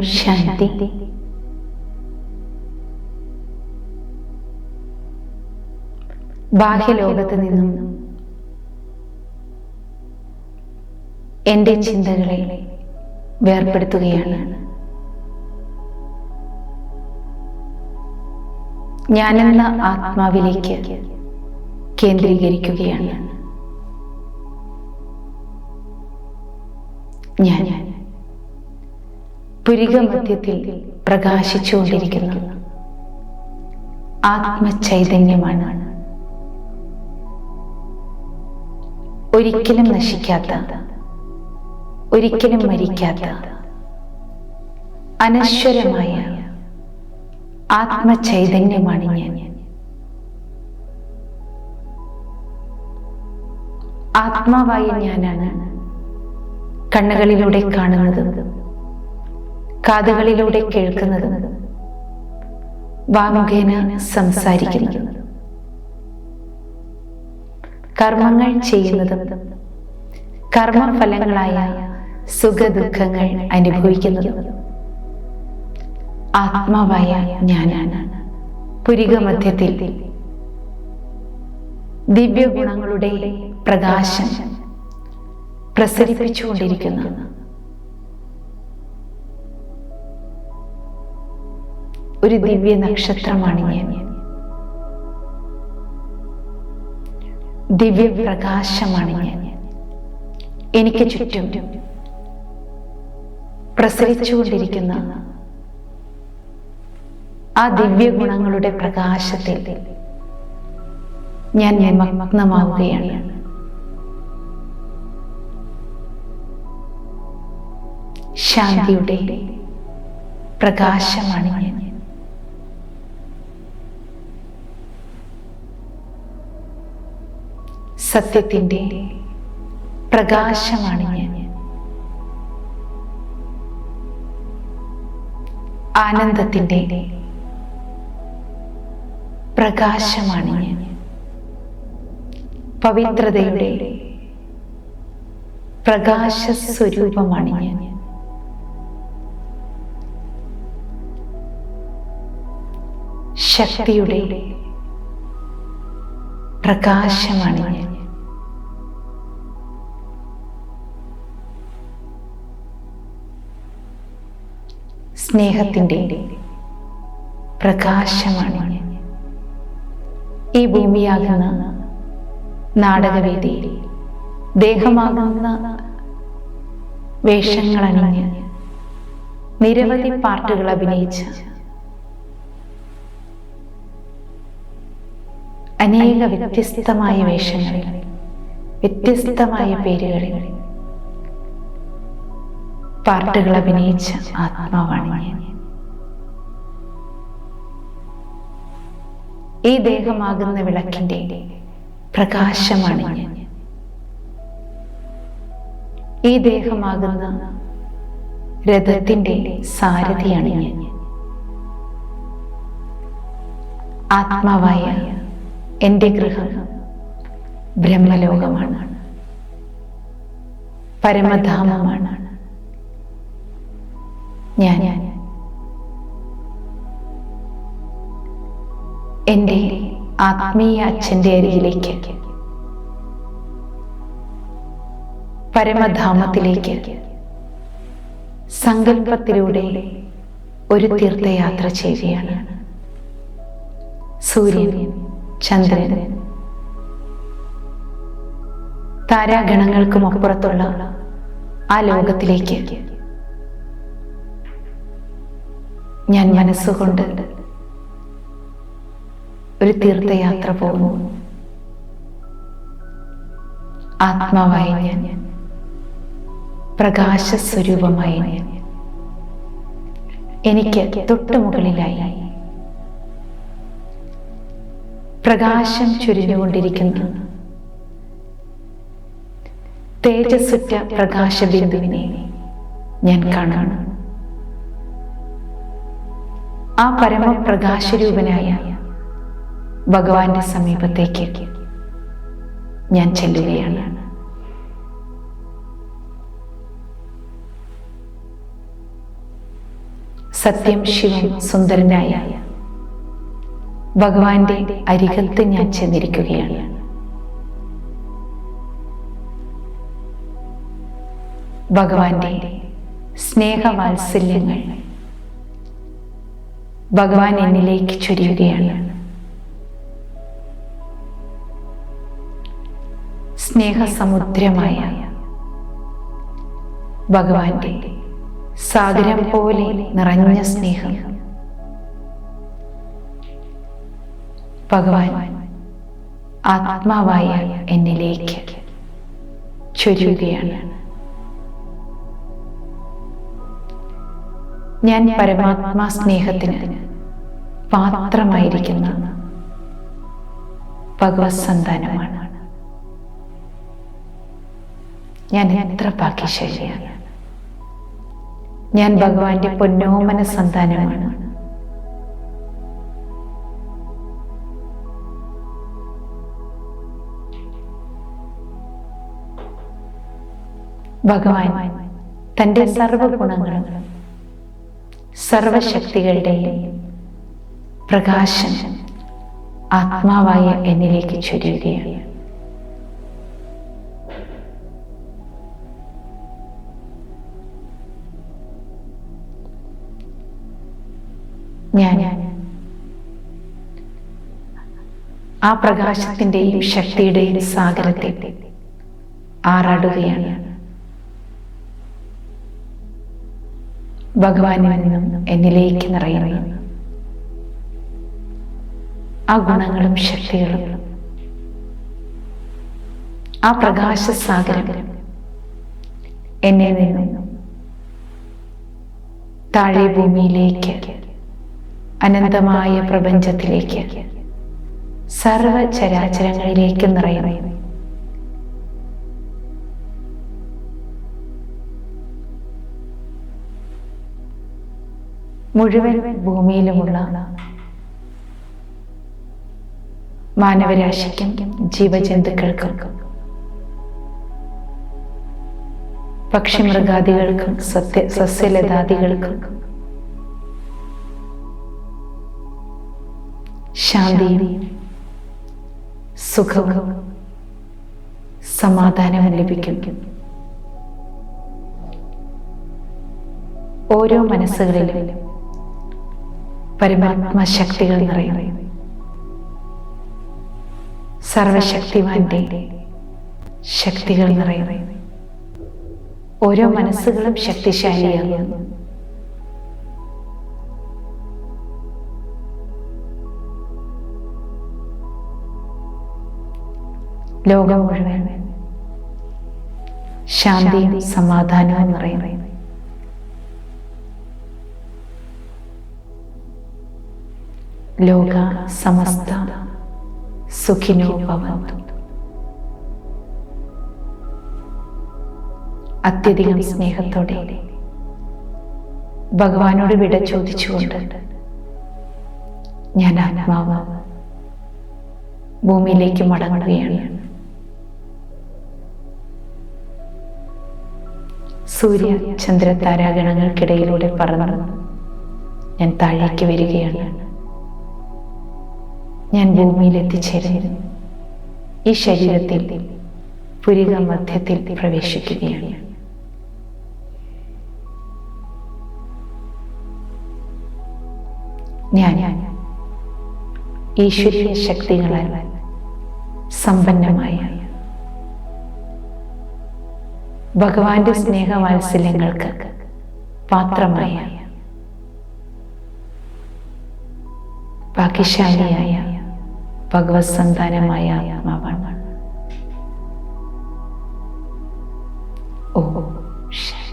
ശാന്തി. ബാഹ്യലോകത്ത് നിന്നും എന്റെ ചിന്തകളെ വേർപെടുത്തുകയാണ് ഞാനെന്ന ആത്മാവിലേക്ക് കേന്ദ്രീകരിക്കുകയാണ്. ഞാൻ പുരികമധ്യത്തിൽ പ്രകാശിച്ചുകൊണ്ടിരിക്കുന്ന ആത്മചൈതന്യമാണ്. ഒരിക്കലും നശിക്കാത്ത ഒരിക്കലും മരിക്കാത്ത അനശ്വരമായ ആത്മചൈതന്യമാണ് ഞാൻ. ആത്മാവായ ഞാനാണ് കണ്ണുകളിലൂടെ കാണുന്നതും. കാതുകളിലൂടെ കേൾക്കുന്നത്. വാമുഖേന സംസാരിക്കുന്നത് കർമ്മങ്ങൾ ചെയ്യുന്നതും കർമ്മഫലങ്ങളായ സുഖദുഃഖങ്ങൾ അനുഭവിക്കുന്നതും ആത്മാവായ ഞാനാണ്. പുരികമധ്യത്തിൽ ദിവ്യഗുണങ്ങളുടെ പ്രകാശം പ്രസരിപ്പിച്ചുകൊണ്ടിരിക്കുന്നു. ഒരു ദിവ്യ നക്ഷത്രമാണ് ഞാൻ ദിവ്യപ്രകാശമാണ് ഞാൻ എനിക്ക് ചുറ്റും പ്രസരിച്ചുകൊണ്ടിരിക്കുന്ന ആ ദിവ്യ ഗുണങ്ങളുടെ പ്രകാശത്തിൽ ഞാൻ ഞാൻ മഗ്നമാവുകയാണ് ശാന്തിയുടെ പ്രകാശമാണ് ഞാൻ സത്യത്തിന്റെ പ്രകാശമാണ് ഞാൻ. ആനന്ദത്തിന്റെ പ്രകാശമാണ് ഞാൻ. പവിത്രതയുടെ പ്രകാശ സ്വരൂപമാണ് ഞാൻ. ശക്തിയുടെ പ്രകാശമാണ് ഞാൻ. സ്നേഹത്തിന്റെ പ്രകാശമാണ്. ഈ ഭൂമിയാകുന്ന നാടകവേദിയിൽ ദേഹമാകുന്ന വേഷങ്ങളണിഞ്ഞ് നിരവധി പാർട്ടുകൾ അഭിനയിച്ച അനേക വ്യത്യസ്തമായ വേഷങ്ങളിൽ വ്യത്യസ്തമായ പേരുകളിൽ പാർട്ടുകൾ അഭിനയിച്ച് ആത്മാവാണ് ഈ ദേഹമാകുന്ന വിളക്കിന്റെ പ്രകാശമാണ് ഈ ദേഹമാകുന്ന രഥത്തിന്റെ സാരഥിയാണ് ആത്മാവായ എന്റെ ഗൃഹം ബ്രഹ്മലോകമാണ്. പരമധാമമാണ്. ഞാൻ. എന്റെ ആത്മീയ അച്ഛന്റെ അരികിലേക്ക്. പരമധാമത്തിലേക്ക്. സങ്കല്പത്തിലൂടെ ഒരു തീർത്ഥയാത്ര ചെയ്യുകയാണ്. സൂര്യൻ ചന്ദ്രൻ. താരാഗണങ്ങൾക്കും അപ്പുറത്തുള്ള ആ ലോകത്തിലേക്ക്. ഞാൻ മനസ്സുകൊണ്ട് ഒരു തീർത്ഥയാത്ര പോകുന്നു. ആത്മാവായി ഞാൻ പ്രകാശ സ്വരൂപമായി ഞാൻ എനിക്ക് തൊട്ടുമുകളിലായി പ്രകാശം ചുരിഞ്ഞുകൊണ്ടിരിക്കുന്നു തേജസ്സുറ്റ പ്രകാശബിന്ദുവിനെ ഞാൻ കാണുന്നു. ആ പരമപ്രകാശരൂപനായ ഭഗവാന്റെ സമീപത്തേക്ക് ഞാൻ ചെല്ലുകയാണ്. സത്യം ശിവൻ സുന്ദരനായ ഭഗവാന്റെ അരികത്ത് ഞാൻ ചെന്നിരിക്കുകയാണ്. ഭഗവാന്റെ സ്നേഹവാത്സല്യങ്ങൾ ഭഗവാൻ എന്നിലേക്ക് ചൊരിയുകയാണ്. സ്നേഹസമുദ്രമായ ഭഗവാന്റെ സാഗരം പോലെ നിറഞ്ഞ സ്നേഹം. ഭഗവാൻ ആത്മാവായ എന്നിലേക്ക് ചൊരിയുകയാണ്. ഞാൻ പരമാത്മാ സ്നേഹത്തിന് പാത്രമായിരിക്കുന്ന ഭഗവത് സന്താനമാണ് ഞാൻ എത്ര ഭാഗ്യശാലിയാണ്. ഞാൻ ഭഗവാന്റെ പൊന്നോമന സന്താനമാണ്. ഭഗവാൻ തന്റെ സർവഗുണങ്ങളും സർവശക്തികളുടെയും പ്രകാശം ആത്മാവായ എന്നിലേക്ക് ചൊരിയുകയാണ്. ഞാൻ ആ പ്രകാശത്തിന്റെയും ശക്തിയുടെയും സാഗരത്തെ ആറാടുകയാണ്. ഭഗവാനിൽ നിന്നും എന്നിലേക്ക് നിറയുന്നു. ആ ഗുണങ്ങളും ശക്തികളും ആ പ്രകാശ പ്രകാശസാഗരം എന്നെ നിന്നും താഴെ ഭൂമിയിലേക്ക് അനന്തമായ പ്രപഞ്ചത്തിലേക്ക് സർവചരാചരങ്ങളിലേക്ക് നിറയുന്നു. മുഴുവൻ ഭൂമിയിലുമുള്ള മാനവരാശിക്കും ജീവജന്തുക്കൾക്കും പക്ഷിമൃഗാദികൾക്കും സത്യ സസ്യലതാദികൾക്കും ശാന്തിയും സുഖവും സമാധാനവും ലഭിക്കും. ഓരോ മനസ്സുകളിലും പരമാത്മ ശക്തികൾ നിറയുന്നു സർവശക്തിമാന്റെ ശക്തികൾ നിറയുന്നു ഓരോ മനസ്സുകളും ശക്തിശാലിയാകുന്നു. ലോകം മുഴുവൻ ശാന്തിയും സമാധാനവും നിറയുന്നു ലോക സമസ്ത സുഖിനോ ഭവന്തു. അത്യധികം സ്നേഹത്തോടെ ഭഗവാനോട് വിട ചോദിച്ചുകൊണ്ട് ഞാൻ ആത്മാവ് ഭൂമിയിലേക്ക് മടങ്ങുകയാണ്. സൂര്യ ചന്ദ്ര താരാഗണങ്ങൾക്കിടയിലൂടെ പറന്ന് ഞാൻ താഴേക്ക് വരികയാണ്. ഞാൻ ഭൂമിയിൽ എത്തിച്ചേരുന്നു ഈ ശരീരത്തിൽ പുരിക മധ്യത്തിൽ പ്രവേശിക്കുകയാണ്. ഞാൻ ഈശ്വരീയ ശക്തികളാൽ സമ്പന്നമായ ഭഗവാന്റെ സ്നേഹവാത്സല്യങ്ങൾക്ക് പാത്രമായ ഭാഗ്യശാലിയായ ഭഗവത് സന്താനമായ ആത്മാവാണ് ഓ ശരി